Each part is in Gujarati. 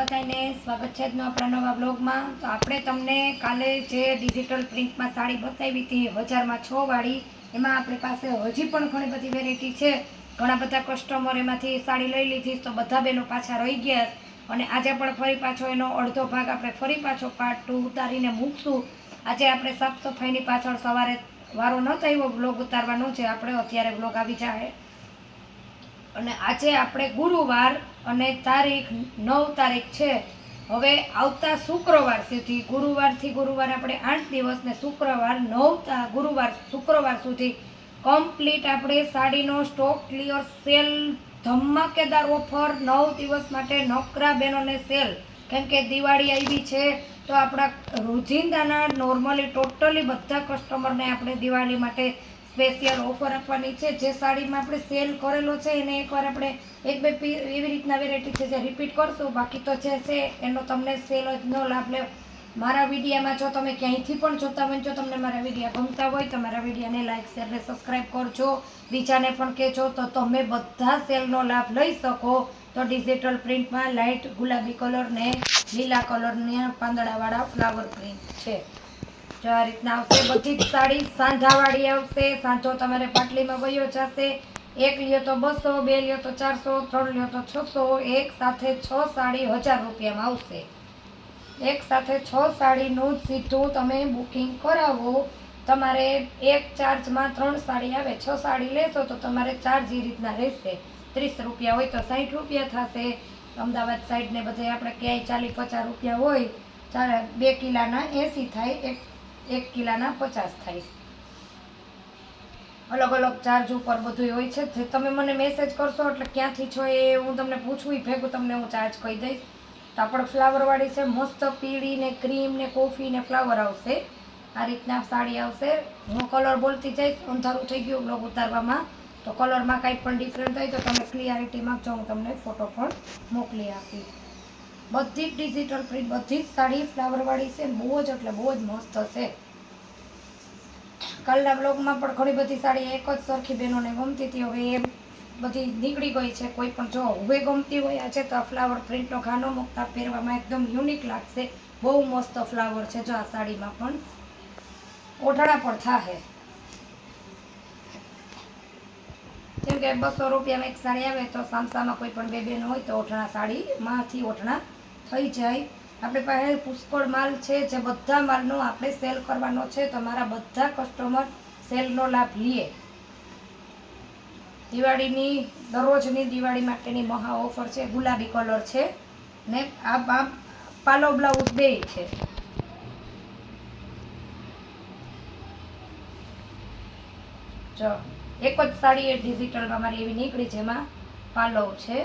બધાને સ્વાગત છે આપણા નવા બ્લોગમાં. તો આપણે તમને કાલે જે ડિજિટલ પ્રિન્ટમાં સાડી બતાવી હતી હજારમાં છ વાળી, એમાં આપણી પાસે હજી પણ ઘણી બધી વેરાયટી છે. ઘણા બધા કસ્ટમર એમાંથી સાડી લઈ લીધી, તો બધા બેનો પાછા રહી ગયા. અને આજે પણ ફરી પાછો એનો અડધો ભાગ આપણે ફરી પાછો પાર્ટ ટુ ઉતારીને મૂકશું. આજે આપણે સાફ સફાઈની પાછળ સવારે વારો ન થયો બ્લોગ ઉતારવાનો છે આપણે અત્યારે બ્લોગ આવી જાય અને આજે આપણે ગુરુવાર અને તારીખ નવ તારીખ છે. હવે આવતા શુક્રવાર સુધી, ગુરુવારથી ગુરુવાર આપણે આઠ દિવસ ને શુક્રવાર નવ ગુરુવાર શુક્રવાર સુધી કમ્પ્લીટ આપણે સાડીનો સ્ટોક ક્લિયર સેલ ધમાકેદાર ઓફર નવ દિવસ માટે નોકરા બહેનોને સેલ કેમ કે દિવાળી આવી છે, તો આપણા રોજિંદાના નોર્મલી ટોટલી બધા કસ્ટમરને આપણે દિવાળી માટે સ્પેશિયલ ઓફર આપવાની છે. જે સાડીમાં આપણે સેલ કરેલો છે, એને એકવાર આપણે એક બે એવી રીતના વેરાયટી છે જે રિપીટ કરશું. બાકી તો જે છે, એનો તમને સેલ જ ન લાભ લે. મારા વિડીયામાં જો તમે ક્યાંયથી પણ જોતા હોય જો તમને મારા વિડીયા ગમતા હોય, તો મારા વિડીયાને લાઇક શેર ને સબસ્ક્રાઈબ કરજો. બીજાને પણ કહેજો, તો તમે બધા સેલનો લાભ લઈ શકો. તો ડિજિટલ પ્રિન્ટમાં લાઇટ ગુલાબી કલર ને લીલા કલરના પાંદડાવાળા ફ્લાવર પ્રિન્ટ છે. જો આ રીતના આવશે, બધી જ સાડી સાંધાવાળી આવશે. સાંજો તમારે પાટલીમાં વયો જશે. એક લ્યો તો બસો, બે લ્યો તો ચારસો, ત્રણ લ્યો તો છસો. એક સાથે છ સાડી હજાર રૂપિયામાં આવશે. એક સાથે છ સાડીનું સીધું તમે બુકિંગ કરાવો. તમારે એક ચાર્જમાં ત્રણ સાડી આવે, છ સાડી લેશો તો તમારે ચાર્જ એ રીતના રહેશે. ત્રીસ રૂપિયા હોય તો સાઠ રૂપિયા થશે. અમદાવાદ સાઈડને બધે આપણે ક્યાંય ચાલીસ પચાસ રૂપિયા હોય, ચાર, બે કિલાના એંસી થાય. એક એક કિલાના પચાસ થાય અલગ અલગ ચાર્જ ઉપર બધું હોય છે. જે તમે મને મેસેજ કરશો એટલે ક્યાંથી છો એ હું તમને પૂછવું ઈ ભેગું તમને હું ચાર્જ કહી દઈશ. તો ફ્લાવરવાળી છે. મસ્ત પીળી ને ક્રીમ ને કોફી ને ફ્લાવર આવશે. આ રીતના સાડી આવશે. હું કલર બોલતી જઈશ. અંધારું થઈ ગયું બ્લોગ ઉતારવામાં. તો કલરમાં કાંઈ પણ ડિફરન્ટ હોય તો તમે ક્લિયરિટી માંગજો હું તમને ફોટો પણ મોકલી આપી બધી જ ડિજિટલ પ્રિન્ટ બધી જ સાડી ફ્લાવરવાળી છે, બહુ જ એટલે બહુ જ મસ્ત છે. કાલના બ્લોગમાં પણ ઘણી બધી સાડી એક જ સરખી બહેનોને ગમતી હતી. હવે એ બધી નીકળી ગઈ છે. કોઈ પણ જો હવે ગમતી હોય આજે તો ફ્લાવર પ્રિન્ટનો ખાનો મૂકતા પહેરવામાં એકદમ યુનિક લાગશે. બહુ મસ્ત ફ્લાવર છે જો આ સાડીમાં પણ. ઓઢણા પણ થાહે. કેમ કે બસો રૂપિયામાં એક સાડી આવે તો સામસામાં કોઈ પણ બે બેન હોય તો ઓઠણા સાડીમાંથી ઓઠણા થઈ જાય. આપણી પાસે પુષ્કળ માલ છે જે બધા માલનો આપણે સેલ કરવાનો છે. તો મારા બધા કસ્ટમર સેલનો લાભ લઈએ દિવાળીની, દરરોજની દિવાળી માટેની મહા ઓફર છે. ગુલાબી કલર છે. ને આ પાલો બ્લાઉઝ બે છે. જો, એક જ સાડી એ ડિજિટલમાં મારી એવી નીકળી જેમાં પાલવ છે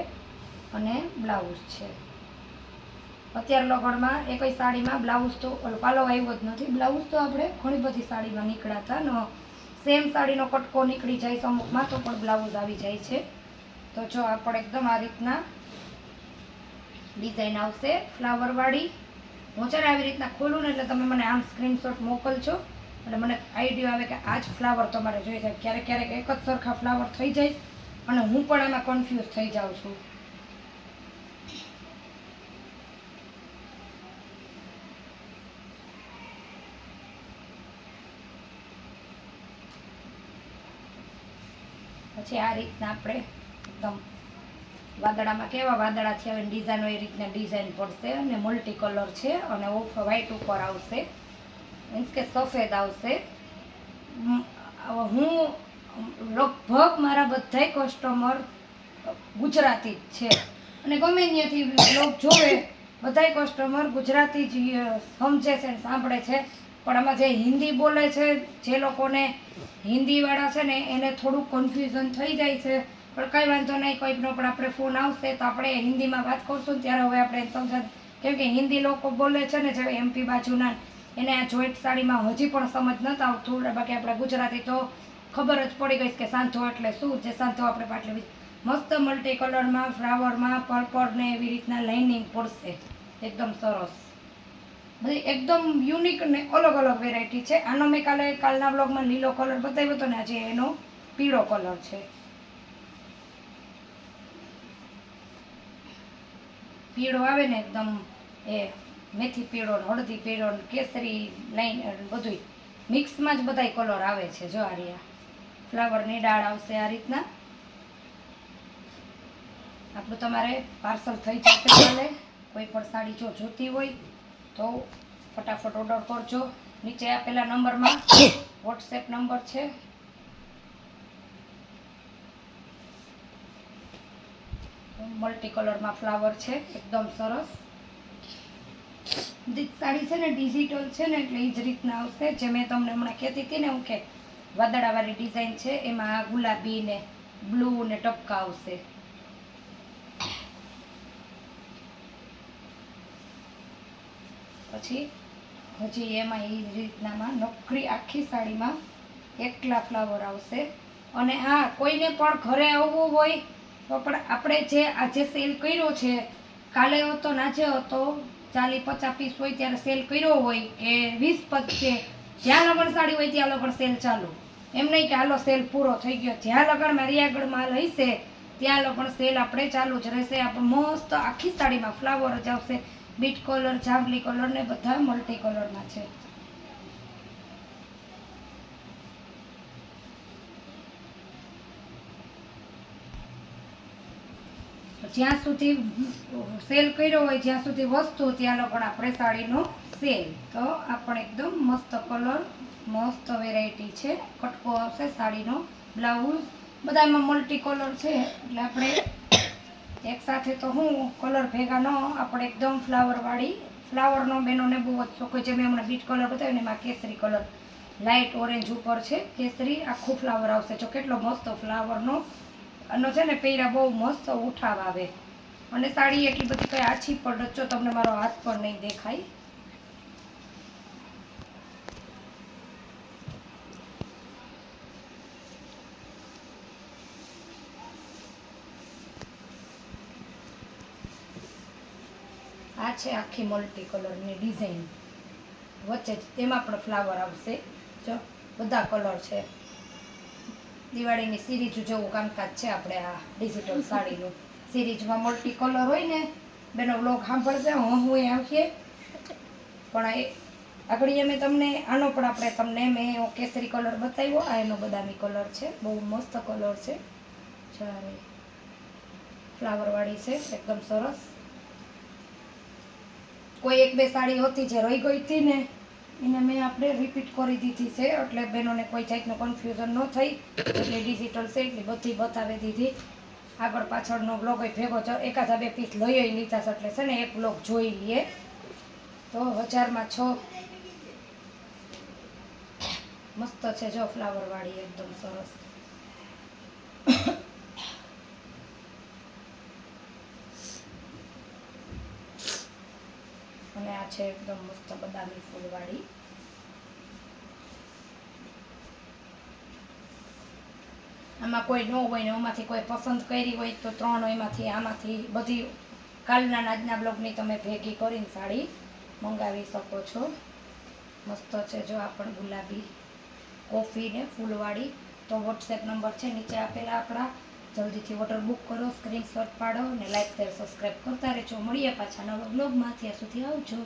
અને બ્લાઉઝ છે. અત્યારે એ કોઈ સાડીમાં બ્લાઉઝ તો પાલો આવ્યો જ નથી. બ્લાઉઝ તો આપણે ઘણી બધી સાડીમાં નીકળ્યા હતા નો સેમ સાડીનો કટકો નીકળી જાય છે અમુકમાં તો પણ બ્લાઉઝ આવી જાય છે. તો જો આપણે એકદમ આ રીતના ડિઝાઇન આવશે ફ્લાવરવાળી હું છે ને આવી રીતના ખોલું ને એટલે તમે મને આમ સ્ક્રીનશોટ મોકલજો. એટલે મને આઈડિયો આવે કે આ જ ફ્લાવર તમારે જોઈએ છે. ક્યારેક ક્યારેક એક જ સરખા ફ્લાવર થઈ જાય અને હું પણ એમાં કન્ફ્યુઝ થઈ જાઉં છું. પછી આ રીતના આપણે એકદમ વાદળામાં કેવા વાદળા છે હોય ડિઝાઇન એ રીતના ડિઝાઇન પડશે અને મલ્ટી કલર છે અને ઓફ વ્હાઈટ ઉપર આવશે. મીન્સ કે સફેદ આવશે. હું લગભગ મારા બધાય કસ્ટમર ગુજરાતી જ છે. અને ગમે ત્યાંથી બ્લોગ જોવે, બધાય કસ્ટમર ગુજરાતી જ સમજે છે ને સાંભળે છે. પણ આમાં જે હિન્દી બોલે છે, જે લોકોને હિન્દીવાળા છે ને, એને થોડુંક કન્ફ્યુઝન થઈ જાય છે. પણ કંઈ વાંધો નહીં કોઈકનો પણ આપણે ફોન આવશે તો આપણે હિન્દીમાં વાત કરશું ત્યારે હવે આપણે સમજણ. કેમ કે હિન્દી લોકો બોલે છે ને જે એમપી બાજુના, એને આ જોઈન્ટ સાડીમાં હજી પણ સમજ નતા આવતું. બાકી આપણે ગુજરાતી તો ખબર જ પડી ગઈ કે સાંધો એટલે શું? જે સાંધો આપણે પાટલી મસ્ત મલ્ટી કલરમાં ફ્લાવરમાં પર્પલ ને એવી રીતના લાઇનિંગ પડશે. એકદમ સરસ. બધી એકદમ યુનિક ને અલગ અલગ વેરાયટી છે. આનો મેં કાલે કાલના બ્લોગમાં લીલો કલર બતાવ્યો હતો ને, આજે એનો પીળો કલર છે. પીળો આવે ને એકદમ એ મેથી પીળો હળદી પીળો કેસરી લાઈન બધું મિક્સમાં જ બધાય કલર આવે છે, જો આ રહ્યા. ફ્લાવરની ડાળ આવશે આ રીતના. આપણું તમારે પાર્સલ થઈ જશે કાલે. કોઈ પણ સાડી જો જોતી હોય તો ફટાફટ ઓર્ડર કરજો. નીચે આપેલા નંબરમાં વોટ્સએપ નંબર છે. મલ્ટી કલરમાં ફ્લાવર છે એકદમ સરસ. દીક સાડી છે ને ડિજિટલ છે ને એટલે એ જ રીતના આવશે. જે મેં તમને હમણાં કહેતી હતી ને હું કે વાદળાવાળી ડિઝાઇન છે એમાં ગુલાબી ને બ્લુ ને ટપકા આવશે. પછી હજી એમાં એ રીતનામાં નોકરી આખી સાડીમાં એકલા ફ્લાવર આવશે. અને હા, કોઈને પણ ઘરે આવવું હોય તો પણ આપણે જે આજે સેલ કર્યો છે, કાલે હતો નાજે હતો, ચાલી પચાસ પીસ હોય ત્યારે સેલ કર્યો હોય કે વીસ પદ છે, જ્યાં લગન સાડી હોય ત્યાં લગન સેલ ચાલુ. એમ નહીં કે હાલો સેલ પૂરો થઈ ગયો. જ્યાં લગન આગળ માલ હશે ત્યાં પણ સેલ આપણે ચાલુ જ રહેશે. આપણે મસ્ત આખી સાડીમાં ફ્લાવર જ આવશે. બીટ કલર જાંબલી કલર ને બધા મલ્ટી કલરના છે જ્યાં સુધી સેલ કર્યો હોય, જ્યાં સુધી વસ્તુ ત્યાં પણ આપણે સાડીનો સેલ તો આ એકદમ મસ્ત કલર મસ્ત વેરાયટી છે. કટકો આવશે સાડીનો. બ્લાઉઝ બધામાં મલ્ટી કલર છે, એટલે આપણે એક સાથે તો હું કલર ભેગા ન આપણે એકદમ ફ્લાવરવાળી ફ્લાવરનો બેનોને બહુ જ શોખ હોય છે મેં હમણાં બીટ કલર બતાવ્યો ને, એમાં કેસરી કલર લાઇટ ઓરેન્જ ઉપર છે, કેસરી, આખું ફ્લાવર આવશે. જો કેટલો મસ્ત ફ્લાવરનો આનો છે ને પહેરા બહુ મસ્ત ઉઠાવ આવે. અને સાડી એટલી બધી કંઈ આછી પણ રચો તમને મારો હાથ પણ નહીં દેખાય. છે આખી મલ્ટી કલરની ડિઝાઇન વચ્ચે તેમાં પણ ફ્લાવર આવશે. જો, બધા કલર છે. દિવાળીની સિરીજ જેવું કામકાજ છે આપણે આ ડિજિટલ સાડીનું. સિરીજમાં મલ્ટી કલર હોય ને, બેનો વ્લોગ સાંભળશે હું હું આવીએ પણ એ, આગળ મેં તમને, આનો પણ આપણે તમને મેં કેસરી કલર બતાવ્યો, આ એનો બદામી કલર છે, બહુ મસ્ત કલર છે. ચારે ફ્લાવરવાળી છે, એકદમ સરસ. કોઈ એક બે સાડી હતી જે રહી ગઈ હતી ને, એને મેં આપણે રિપીટ કરી દીધી છે. એટલે બહેનોને કોઈ જાતનું કન્ફ્યુઝન ન થઈ. એટલે ડિજિટલ છે, એટલી બધી બતાવી દીધી. આગળ પાછળનો બ્લોગ ભેગો જ એકાદા બે પીસ લઈ લીધા છે એટલે છે ને એક બ્લોગ જોઈ લઈએ. તો હજારમાં છ. મસ્ત છે જો ફ્લાવરવાળી એકદમ સરસ. અને આ છે એકદમ મસ્ત બદામી ફૂલવાળી. આમાં કોઈ ન હોય ને એમાંથી કોઈ પસંદ કરી હોય તો ત્રણ એમાંથી આમાંથી બધી કાલના આજના બ્લોગની તમે ભેગી કરીને સાડી મંગાવી શકો છો. મસ્ત છે જો આ પણ ગુલાબી કોફી ને ફૂલવાળી. તો વોટ્સએપ નંબર છે, નીચે આપેલા આપણા. જલ્દીથી ઓર્ડર બુક કરો સ્ક્રીનશોટ પાડો અને લાઈક શેર સબસ્ક્રાઈબ કરતા રહેજો. મળીએ પાછા નવા બ્લોગમાં ત્યાં સુધી આવજો.